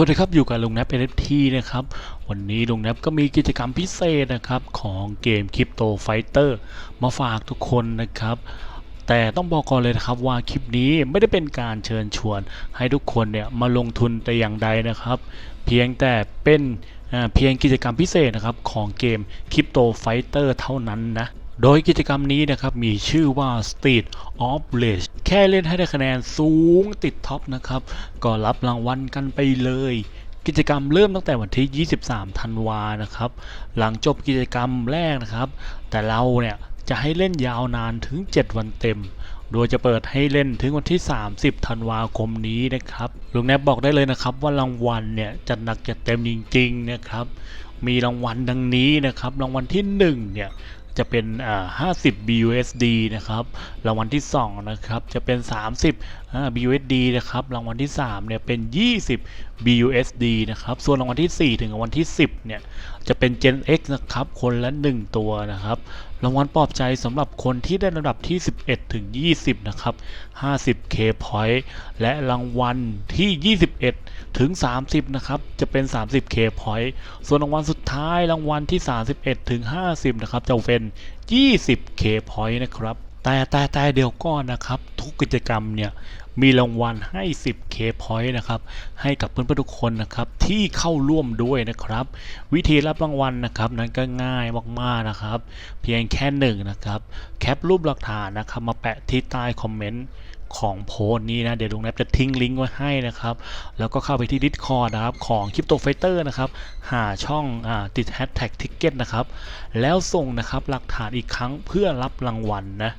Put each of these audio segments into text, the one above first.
วัสดีครับอยู่กับลุงแนปเอฟทีนะครับ วันนี้ลุงแนปก็มีกิจกรรมพิเศษนะครับของเกมคริปโตไฟเตอร์มาฝากทุกคนนะครับ แต่ต้องบอกก่อนเลยนะครับว่าคลิปนี้ไม่ได้เป็นการเชิญชวน ให้ทุกคนเนี่ยมาลงทุนแต่อย่างใดนะครับ เพียงแต่เป็นเพียงกิจกรรมพิเศษนะครับของเกมคริปโตไฟเตอร์เท่านั้นนะ โดยกิจกรรมนี้นะครับมีชื่อว่า Street of Rage แค่เล่นให้ได้คะแนนสูงติดท็อปนะครับ ก็รับรางวัลกันไปเลย กิจกรรมเริ่มตั้งแต่วันที่ 23 ธันวานะครับ หลังจบกิจกรรมแรกนะครับ แต่เราเนี่ยจะให้เล่นยาวนานถึง 7 วันเต็ม โดยจะเปิดให้เล่นถึงวันที่ 30 ธันวาคมนี้นะครับ ลุงแนบบอกได้เลยนะครับว่ารางวัลเนี่ยจะหนักจะเต็มจริงๆนะครับ มีรางวัลดังนี้นะครับ รางวัลที่1เนี่ย จะเป็นอ่า50 BUSD นะครับ รางวัลที่ 2 นะครับ จะเป็น 30 BUSD นะครับรางวัลที่3เนี่ยเป็น 20 BUSD นะครับส่วนรางวัลที่ 4 ถึงรางวัลที่ 10เนี่ยจะเป็น Gen X นะครับคนละ 1 ตัวนะครับรางวัลปลอบใจสำหรับคนที่ได้ระดับที่ 11 ถึง 20 นะครับ 50K point และรางวัลที่ 21 ถึง 30 นะครับ จะเป็น 30K point ส่วนรางวัลสุดท้ายรางวัลที่ 31 ถึง 50 นะครับ จะเป็น 20K point นะครับ แต่แต่แต่เดี๋ยวก่อนะครับ ทุกกิจกรรมเนี่ยมีรางวัลให้ 10K point นะครับให้กับเพื่อนๆทุกคนนะครับที่เข้าร่วมด้วยนะครับ วิธีรับรางวัลนะครับนั้นก็ง่ายมากๆนะครับ เพียงแค่หนึ่งนะครับแคปรูปหลักฐานนะครับมาแปะที่ใต้คอมเมนต์ของโพสต์นี้นะ เดี๋ยวลุงแนบจะทิ้งลิงก์ไว้ให้นะครับ แล้วก็เข้าไปที่ Discord นะครับ ของ Crypto Fighter นะครับ หาช่องอติด Hashtag Ticket นะครับ แล้วส่งนะครับหลักฐานอีกครั้งเพื่อรับรางวัลนะ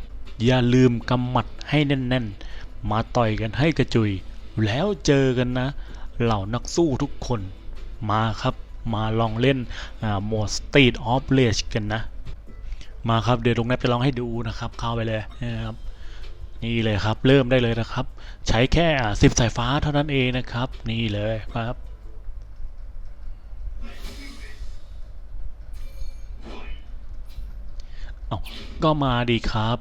อย่าลืมกำหมัดให้แน่นๆ มาต่อยกันให้กระจุย แล้วเจอกันนะ เหล่านักสู้ทุกคนมาครับมาลองเล่นโหมด Street of Rage กันนะ มาครับเดี๋ยวลุงแนบจะลองให้ดูนะครับเข้าไปเลยนะครับนี่เลยครับเริ่มได้เลยนะครับ ใช้แค่สิบสายฟ้าเท่านั้นเองนะครับ นี่เลยครับเอก็มาดีครับ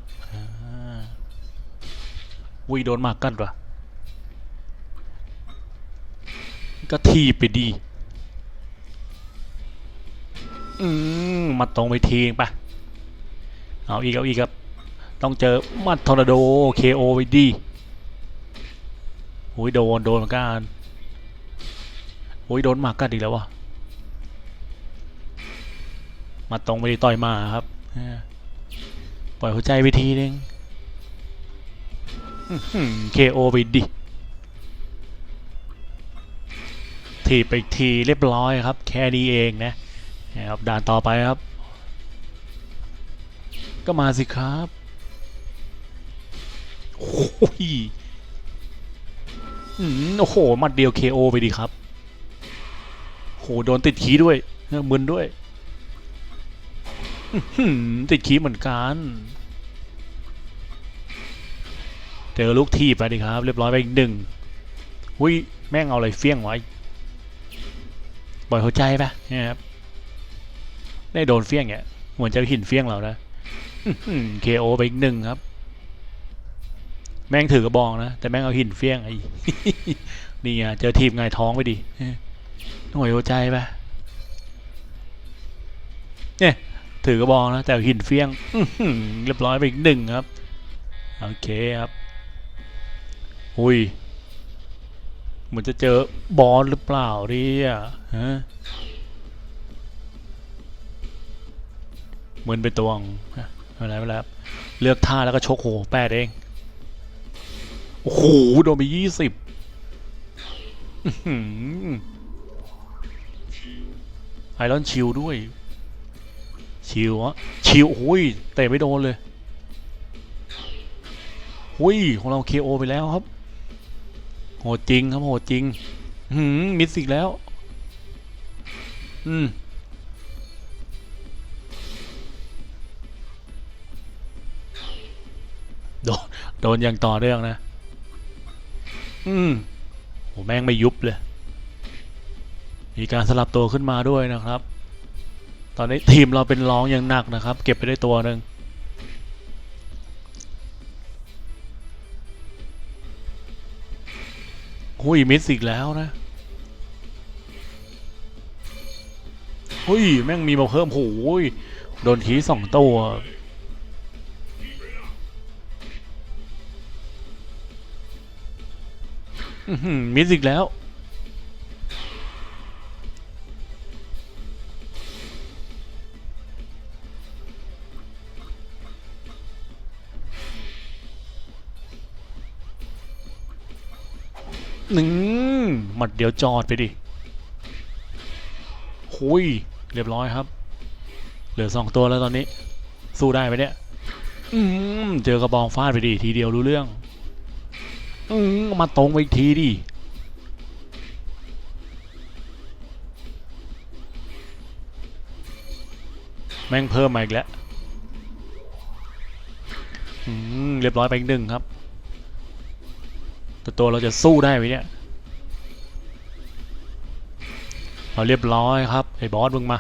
วิโดนมากกันวะก็ทีไปดี อืมมาตรงไปทีงปะเอาอีกเอาอีกครับ ต้องเจอมัดทอร์นาโด KO ไปดีโอ้ยโดนโดนเหมือนกันโอ้ยโดนมากกัดอีกแล้ววะมาตรงไปดีต่อยมาครับ ปล่อยหัวใจไปทีนึง อื้อไปดิ ทีไปทีเรียบร้อยครับ แค่นี้เองนะนะครับด่านต่อไปครับ ก็มาสิครับโอ้ยโอ้โหมัดเดียว KO ไปดีครับโหโดนติดขีด้วยเออมึนด้วยติดขีเหมือนกัน เจอลูกทีบไปดิครับ เรียบร้อยไปอีกหนึ่งหุยแม่งเอาอะไรเฟี้ยงไว้ปล่อยหัวใจไปเนี่ยครับได้โดนเฟี้ยงเนี่ยเหมือนจะหินเฟี้ยงเรานะเคโอไปอีกหนึ่งครับ แม่งถือกระบองนะ แต่แม่งเอาหินเฟี้ยงไอ้นี่ไงเจอทีมไงท้องไปดิหน่วยหัวใจไปเนี่ยถือกระบองนะแต่เอาหินเฟี้ยงเรียบร้อยไปอีกหนึ่งครับ โอเคครับ หุยเหมือนจะเจอบอลหรือเปล่าเนี่ยฮะเหมือนไปตวงฮะไม่เป็นไรไม่เป็นไรครับเลือกท่าแล้วก็ชกโหแปดเอง โอ้โห โดนไปยี่สิบไอรอนชิลด้วย ชิลอะชิลโอ้ยเตะไม่โดนเลยหุยของเราเคโอไปแล้วครับ โหดจริงครับโหดจริงหืมมิสอีกแล้ว อืมโดนโดนอย่างต่อเนื่องนะ อืมโหแม่งไม่ยุบเลย มีการสลับตัวขึ้นมาด้วยนะครับ ตอนนี้ทีมเราเป็นร้องอย่างหนักนะครับ เก็บไปได้ตัวหนึ่ง หุ้ยมิสอีกแล้วนะหุ้ยแม่งมีมาเพิ่มโอ้ยโดนทีสองตัวมิสอีกแล้ว หนึ่งหมัดเดียวจอดไปดิหุยเรียบร้อยครับ เหลือสองตัวแล้วตอนนี้ สู้ได้ไหมเนี่ย อืมเจอกระบองฟาดไปดิทีเดียวรู้เรื่อง อืมมาตรงไปอีกทีดิแม่งเพิ่มมาอีกแล้ว อืมเรียบร้อยไปอีกหนึ่งครับ แต่ตัวเราจะสู้ได้ไหมเนี่ยเราเรียบร้อยครับไอ้บอสมึงมา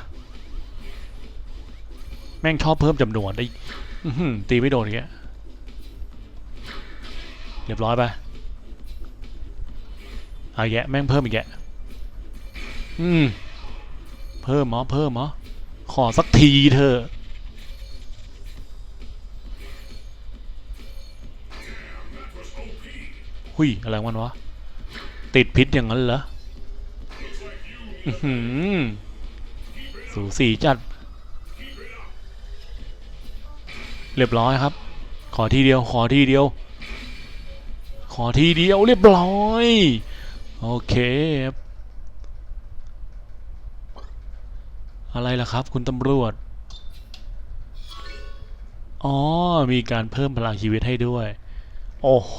แม่งชอบเพิ่มจำนวนไอ้ตีไม่โดนอีกแล้วเรียบร้อยไปเอาแยะแม่งเพิ่มอีกแยะอืม เพิ่มเหรอเพิ่มเหรอขอสักทีเถอะ หุยอะไรมันวะ ติดพิษอย่างนั้นเหรอหือสูสีจัด เรียบร้อยครับ ขอทีเดียว ขอทีเดียว ขอทีเดียวเรียบร้อย โอเคครับอะไรล่ะครับ คุณตำรวจ อ๋อ มีการเพิ่มพลังชีวิตให้ด้วย โอ้โห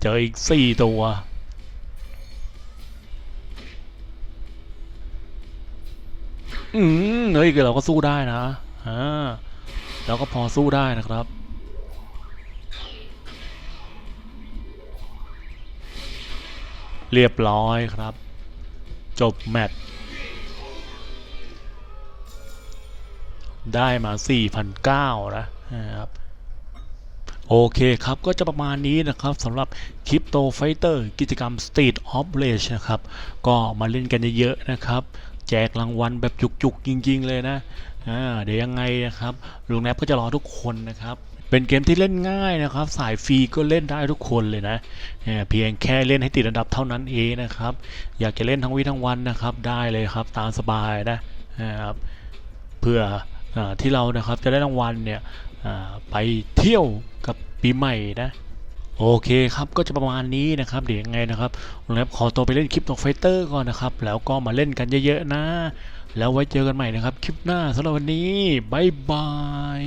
เจออีกสี่ตัว อืมเฮ้ยเราก็สู้ได้นะอ่าเราก็พอสู้ได้นะครับเรียบร้อยครับ จบแมตช์ได้มา4,900นะนะครับ โอเคครับ ก็จะประมาณนี้นะครับสำหรับ Crypto Fighter กิจกรรม Street of Rage นะครับ ก็มาเล่นกันเยอะๆนะครับ แจกรางวัลแบบจุกๆ จริงๆเลยนะอ่าเดี๋ยวยังไงนะครับลุงแนปก็จะรอทุกคนนะครับ เป็นเกมที่เล่นง่ายนะครับ สายฟรีก็เล่นได้ทุกคนเลยนะเพียงแค่เล่นให้ติดอันดับเท่านั้นเองนะครับ อยากจะเล่นทั้งวีทั้งวันนะครับ ได้เลยครับตามสบายนะนะครับเพื่อ ที่เรานะครับจะได้รางวัลเนี่ยไปเที่ยวกับปีใหม่นะโอเคครับก็จะประมาณนี้นะครับเดี๋ยวยังไงนะครับลุงแอปขอตัวไปเล่นคลิปตกไฟเตอร์ก่อนนะครับ แล้วก็มาเล่นกันเยอะๆนะ แล้วไว้เจอกันใหม่นะครับ คลิปหน้าสำหรับวันนี้บ๊ายบาย